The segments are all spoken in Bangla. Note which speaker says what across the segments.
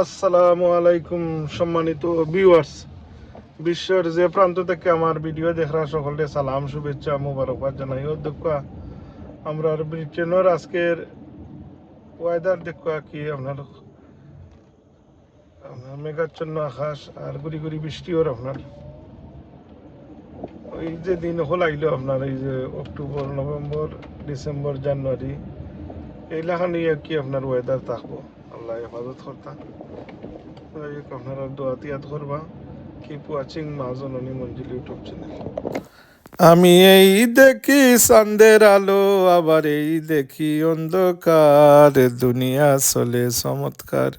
Speaker 1: আসসালামু আলাইকুম, সম্মানিত ভিউয়ার্স বিশ্বের যে প্রান্ত থেকে আমার ভিডিও দেখার সকলকে সালাম, শুভেচ্ছা, মোবারকবাদ জানাই। অধ্যক্ষ আমরা ব্রিটেনের আজকের ওয়েদার দেখা কি, আপনার আপনার মেঘাচ্ছন্ন আকাশ আর গুড়ি গুড়ি বৃষ্টিও আপনার। ওই যে দিন হল আইলো আপনার, এই যে অক্টোবর, নভেম্বর, ডিসেম্বর, জানুয়ারি এইলাখান নিয়ে কি আপনার ওয়েদার থাকব। আল্লাহ হেফাজত করতা। আপনারা দোয়া keep watching Manzil YouTube channel আমি এই দেখি চাঁদের আলো, আবার এই দেখি অন্ধকার। দুনিয়া চলে চমৎকার।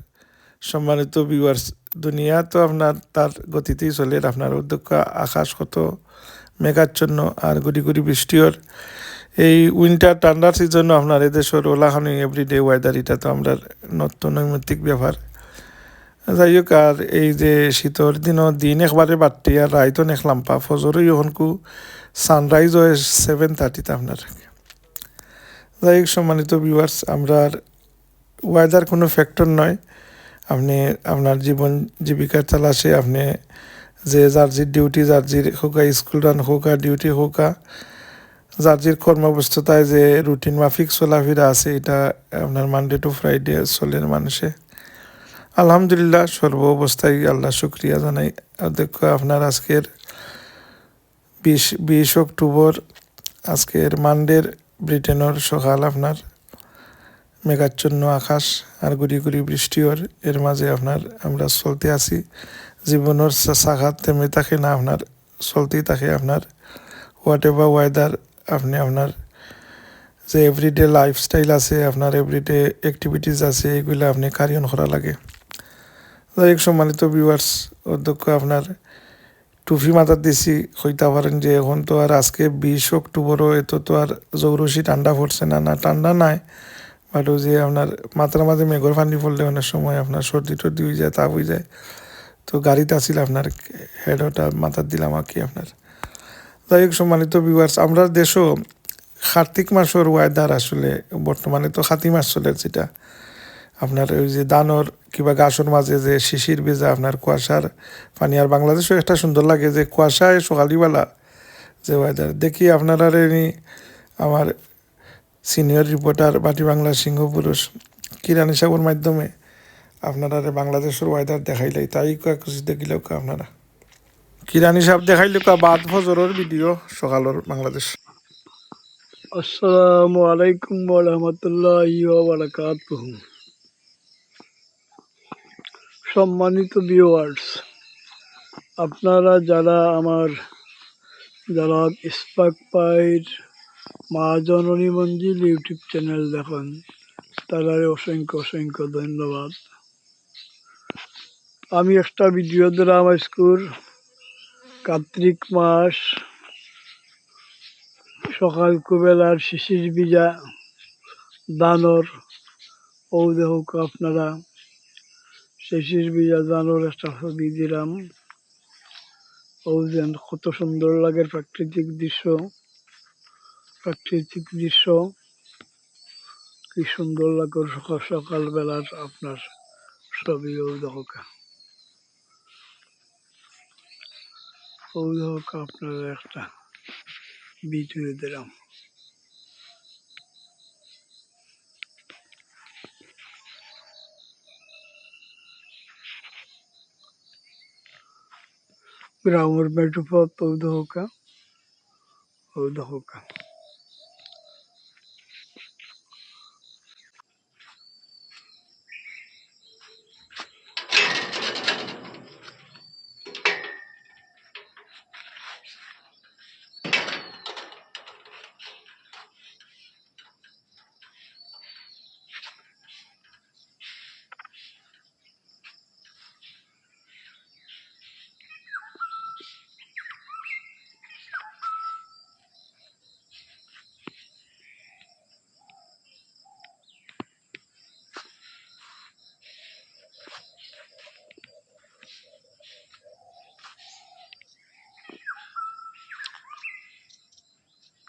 Speaker 1: সম্মানিত ভিউয়ার্স দুনিয়া তো আপনার, তার গতিতেই চলে। আপনার উদ্যোগ আকাশ কত মেঘাচ্ছন্ন আর গুড়ি গুড়ি বৃষ্টির এই উইন্টার ঠান্ডার সিজন আপনার এদেশের ওলাখানি এভরিডে ওয়েদার এটা তো আমরা নতুন নৈমিত্তিক ব্যাপার যাই হোক, আর এই যে শীতর দিনও দিন একবারে বাড়তি, আর রাইতো নেখলাম পা ফজরই ওখনকু সানরাইজ হয় সেভেন থার্টিতে আপনার। যাই হোক, সম্মানিত ভিউয়ার্স আমরা ওয়েদার কোনো ফ্যাক্টর নয়। আপনি আপনার জীবন জীবিকার তালাশে আপনি যে জার্জির ডিউটি জার্জির হোকা স্কুল রান হোকা ডিউটি হোকা জার্জির কর্মব্যস্ততায় যে রুটিন মাফিক চলাফেরা আছে, এটা আপনার মানডে টু ফ্রাইডে চলের মানুষে। আলহামদুলিল্লাহ, সর্ব অবস্থায় আল্লাহ শুক্রিয়া জানাই। অধ্যক্ষ আপনার আজকের বিশ বিশ অক্টোবর, আজকের মানডের ব্রিটেনের সকাল আপনার মেঘাচ্ছন্ন আকাশ আর গুড়ি গুড়ি বৃষ্টিওর এর মাঝে আপনার আমরা চলতে আছি। জীবনের সাঘাত তেমনি থাকে না, আপনার চলতেই থাকে আপনার। হোয়াট এভার ওয়েদার আপনি আপনার যে এভরিডে লাইফস্টাইল আছে, আপনার এভরিডে অ্যাক্টিভিটিস আছে, এগুলো আপনি কারিয়ন করা লাগে। যাই হোক সম্মানিত ভিউয়ার্স অধ্যক্ষ, আপনার টুফি মাথার দিছি, হইতে পারেন যে এখন তো আর আজকে বিশ অক্টোবরও, এত তো আর জৌরসি ঠান্ডা পড়ছে না না ঠান্ডা নাই বাট যে আপনার মাথার মাঝে মেঘর পানি পড়লে অনেক সময় আপনার সর্দি টর্দি হয়ে যায়, তাপ হয়ে যায়। তো গাড়িতে আসিল আপনার হেডটা মাথার দিলাম আর কি আপনার। যাই হোক সম্মানিত ভিউয়ার্স আমরা দেশও কার্তিক মাসের ওয়েদার আসলে বর্তমানে তো খাতি মাস চলে যেটা। আপনার ওই যে দানর কিংবা গাছর মাঝে যে শিশির ভেজা আপনার কুয়াশার পানি, আর বাংলাদেশও একটা সুন্দর লাগে যে কুয়াশায় সকালবেলা যে ওয়েদার দেখি আপনারা আমার সিনিয়র রিপোর্টার বাটি বাংলা সিংহ পুরুষ কিরানি সাগর মাধ্যমে আপনারা বাংলাদেশের ওয়েদার দেখাইলাই, তাই কিছু দেখিলেও আপনারা। কিরানি সাহেব দেখাইলে কা বাদ ফজরের ভিডিও সকালের বাংলাদেশ।
Speaker 2: আসসালামু আলাইকুম রহমতুল্লাহ বারাকাতুহ। সম্মানিত ভিউয়ার্স আপনারা যারা আমার যারা ইস্পাক পাইর মা জননী মঞ্জিল ইউটিউব চ্যানেল দেখেন তারা অসংখ্য অসংখ্য ধন্যবাদ। আমি একটা ভিডিও দিলাম আজকুর কার্তিক মাস, সকাল কুবেলার শিশির বিজা, দানর, ও আপনারা শিশির বিজা, দানর একটা ছবি দিলাম। ও যেন কত সুন্দর লাগে প্রাকৃতিক দৃশ্য প্রাকৃতিক দৃশ্য। কি সুন্দর লাগে সকাল সকাল বেলার আপনার ছবি ও ও দেখুক আপনার একটা ভিডিও দিলাম ग्रामर मेट्रो पौधा होगा पौधा होगा